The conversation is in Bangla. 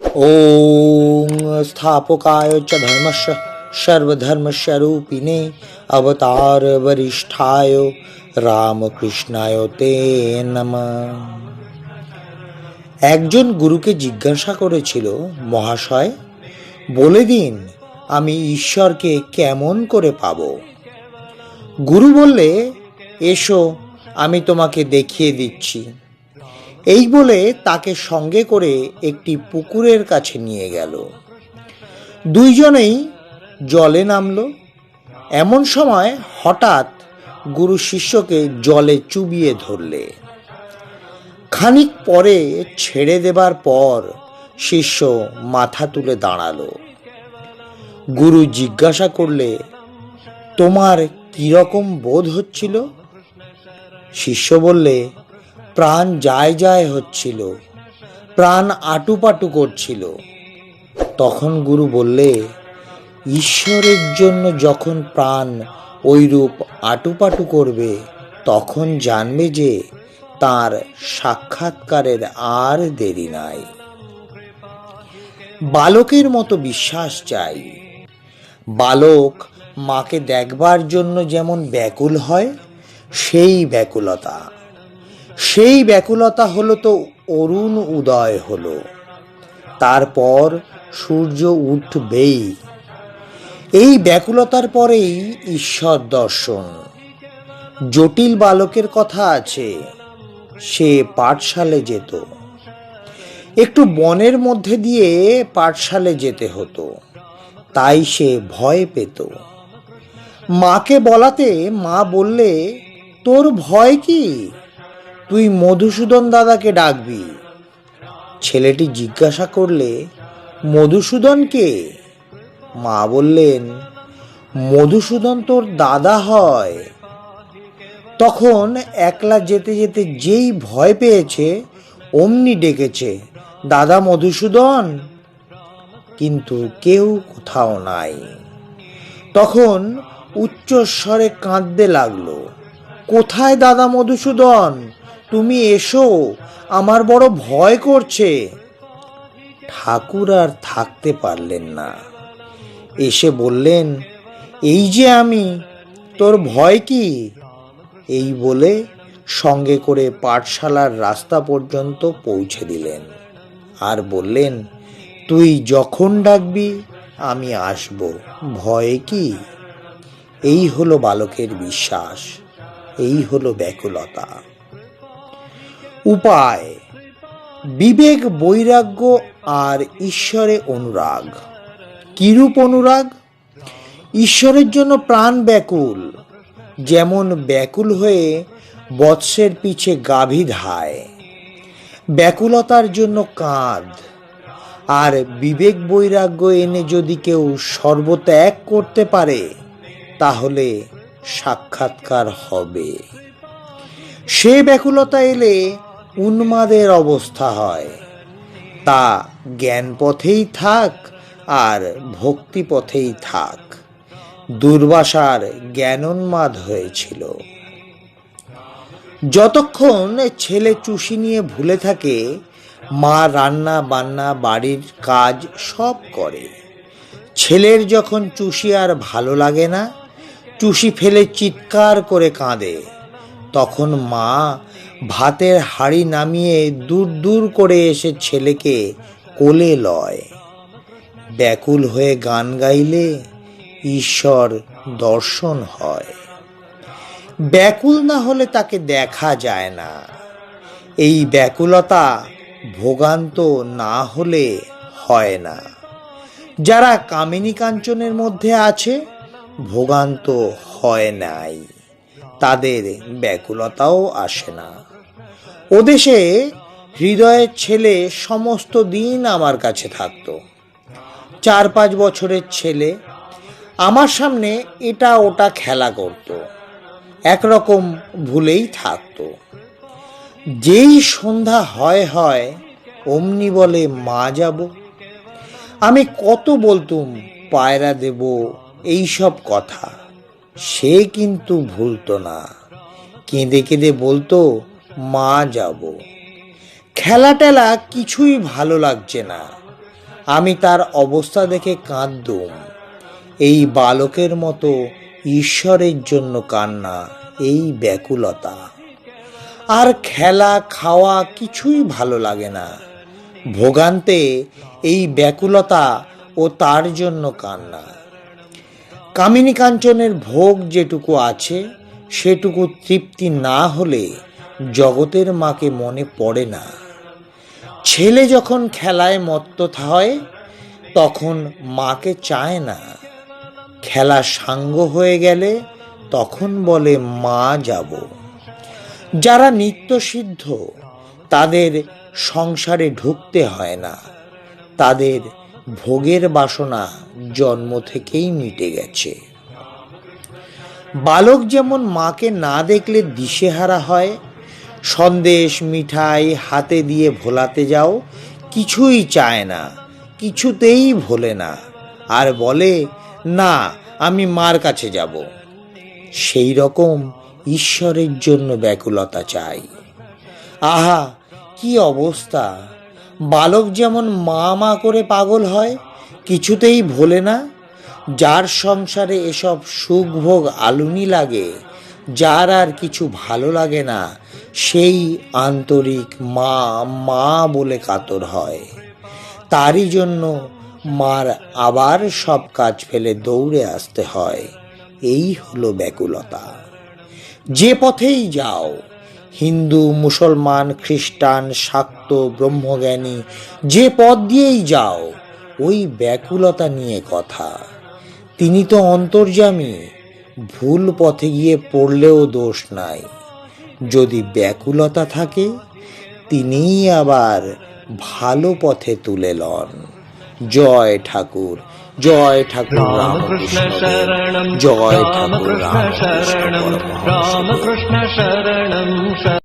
ওং স্থাপকায় চ ধর্মস্য সর্বধর্মস্বরূপিণে অবতার বরিষ্ঠায় রামকৃষ্ণায় তে নম একজন গুরুকে জিজ্ঞাসা করেছিল, মহাশয়, বলে দিন, আমি ঈশ্বরকে কেমন করে পাব? গুরু বললে, এসো, আমি তোমাকে দেখিয়ে দিচ্ছি। এই বলে তাকে সঙ্গে করে একটি পুকুরের কাছে নিয়ে গেল। দুইজনেই জলে নামলো। এমন সময় হঠাৎ গুরু শিষ্যকে জলে চুবিয়ে ধরলে। খানিক পরে ছেড়ে দেবার পর শিষ্য মাথা তুলে দাঁড়াল। গুরু জিজ্ঞাসা করলে, তোমার কীরকম বোধ হচ্ছিল? শিষ্য বললে প্রাণ যায় যায় হচ্ছিল, প্রাণ আটুপাটু করছিল। তখন গুরু বললে, ঈশ্বরের জন্য যখন প্রাণ ওইরূপ আটুপাটু করবে, তখন জানবে যে তার সাক্ষাৎকারের আর দেরি নাই। বালকের মতো বিশ্বাস চাই। বালক মাকে দেখবার জন্য যেমন ব্যাকুল হয়, সেই ব্যাকুলতা। সেই ব্যাকুলতা হলো তো অরুণ উদয় হলো। তারপর সূর্য উঠবেই। এই ব্যাকুলতার পরেই ঈশ্বর দর্শন। জটিল বালকের কথা আছে, সে পাঠশালে যেত। একটু বনের মধ্যে দিয়ে পাঠশালে যেতে হতো, তাই সে ভয় পেত। মাকে বলাতে মা বললে, তোর ভয় কি? তুই মধুসূদন দাদাকে ডাকবি। ছেলেটি জিজ্ঞাসা করলে, মধুসূদন কে? মা বললেন, মধুসূদন তোর দাদা হয়। তখন একলা যেতে যেতে যেই ভয় পেয়েছে, অমনি ডেকেছে, দাদা মধুসূদন? কিন্তু কেউ কোথাও নাই। তখন উচ্চস্বরে কাঁদতে লাগল, কোথায় দাদা মধুসূদন? তুমি এসো, আমার বড় ভয় করছে। ঠাকুর আর থাকতে পারলেন না। এসে বললেন, এই যে আমি, তোর ভয় কি? এই বলে সঙ্গে করে পাঠশালার রাস্তা পর্যন্ত পৌঁছে দিলেন। আর বললেন, তুই যখন ডাকবি, আমি আসব। ভয়ে কি? এই হলো বালকের বিশ্বাস। এই হলো ব্যাকুলতা। উপায়, বিবেক, বৈরাগ্য আর ঈশ্বরে অনুরাগ। কিরূপ অনুরাগ? ঈশ্বরের জন্য প্রাণ ব্যাকুল, যেমন ব্যাকুল হয়ে বৎসের পিছে গাভী ধায়। ব্যাকুলতার জন্য কাঁদ, আর বিবেক, বৈরাগ্য এনে যদি কেউ সর্বত্যাগ করতে পারে, তাহলে সাক্ষাৎকার হবে। সে ব্যাকুলতা এলে উন্মাদের অবস্থা হয়। তা জ্ঞান পথেই থাক আর ভক্তি পথেই থাক। দুর্বাসার জ্ঞানোন্মাদ হয়েছিল। যতক্ষণ ছেলে চুষি নিয়ে ভুলে থাকে, মা রান্না বান্না বাড়ির কাজ সব করে। ছেলের যখন চুষি আর ভালো লাগে না, চুষি ফেলে চিৎকার করে কাঁদে। তখন মা ভাতের হাড়ি নামিয়ে দূর দূর করে এসে ছেলেকে কোলে লয়। ব্যাকুল হয়ে গান গাইলে ঈশ্বর দর্শন হয়। ব্যাকুল না হলে তাকে দেখা যায় না। এই ব্যাকুলতা ভোগান্ত না হলে হয় না। যারা কামিনী কাঞ্চনের মধ্যে আছে, ভোগান্ত হয় নাই। তাদের ব্যাকুলতাও আসে না। ও দেশে হৃদয়ের ছেলে সমস্ত দিন আমার কাছে থাকতো। চার পাঁচ বছরের ছেলে আমার সামনে এটা ওটা খেলা করত। একরকম ভুলেই থাকতো। যেই সন্ধ্যা হয় হয় অমনি বলে, মা যাব। আমি কত বলতুম, পায়রা দেব এই সব কথা। সে কিন্তু ভুলতো না। কেঁদে কেঁদে বলতো মা যাব। খেলা টেলা কিছুই ভালো লাগছে না। আমি তার অবস্থা দেখে কাঁদতুম এই বালকের মতো ঈশ্বরের জন্য কান্না, এই ব্যাকুলতা। আর খেলা, খাওয়া কিছুই ভালো লাগে না। ভোগান্তে এই ব্যাকুলতা ও তার জন্য কান্না। কামিনী কাঞ্চনের ভোগ যেটুকু আছে, সেটুকু তৃপ্তি না হলে জগতের মাকে মনে পড়ে না। ছেলে যখন খেলায় মত্ত হয় তখন মাকে চায় না। খেলা সাঙ্গ হয়ে গেলে তখন বলে, মা যাব। যারা নিত্যসিদ্ধ তাদের সংসারে ঢুকতে হয় না। তাদের ভোগের বাসনা জন্ম থেকেই মিটে গেছে। বালক যেমন মাকে না দেখলে দিশেহারা হয় সন্দেশ মিঠাই হাতে দিয়ে ভোলাতে যাও, কিছুই চায় না, কিছুতেই ভোলে না। আর বলে, না, আমি মার কাছে যাব। সেই রকম ঈশ্বরের জন্য ব্যাকুলতা চাই। আহা, কি অবস্থা! বালক যেমন মা মা করে পাগল হয়, কিছুতেই ভোলে না। যার সংসারে এসব সুখ ভোগ আলুনি লাগে, যার আর কিছু ভালো লাগে না সেই আন্তরিক মা মা বলে কাতর হয়। তারই জন্য মার আবার সব কাজ ফেলে দৌড়ে আসতে হয়। এই হলো ব্যাকুলতা। যে পথেই যাও, হিন্দু, মুসলমান, খ্রিস্টান, শাক্ত, ব্রহ্মজ্ঞানী, যে পথ দিয়েই যাও, ওই ব্যাকুলতা নিয়ে কথা। তিনি তো অন্তর্যামী, ভুল পথে গিয়ে পড়লেও দোষ নাই। যদি ব্যাকুলতা থাকে তিনিই আবার ভালো পথে তুলে লন জয় ঠাকুর জয় ঠাকুর রামকৃষ্ণ জয় ঠাকুর রামকৃষ্ণ রামকৃষ্ণ শরণম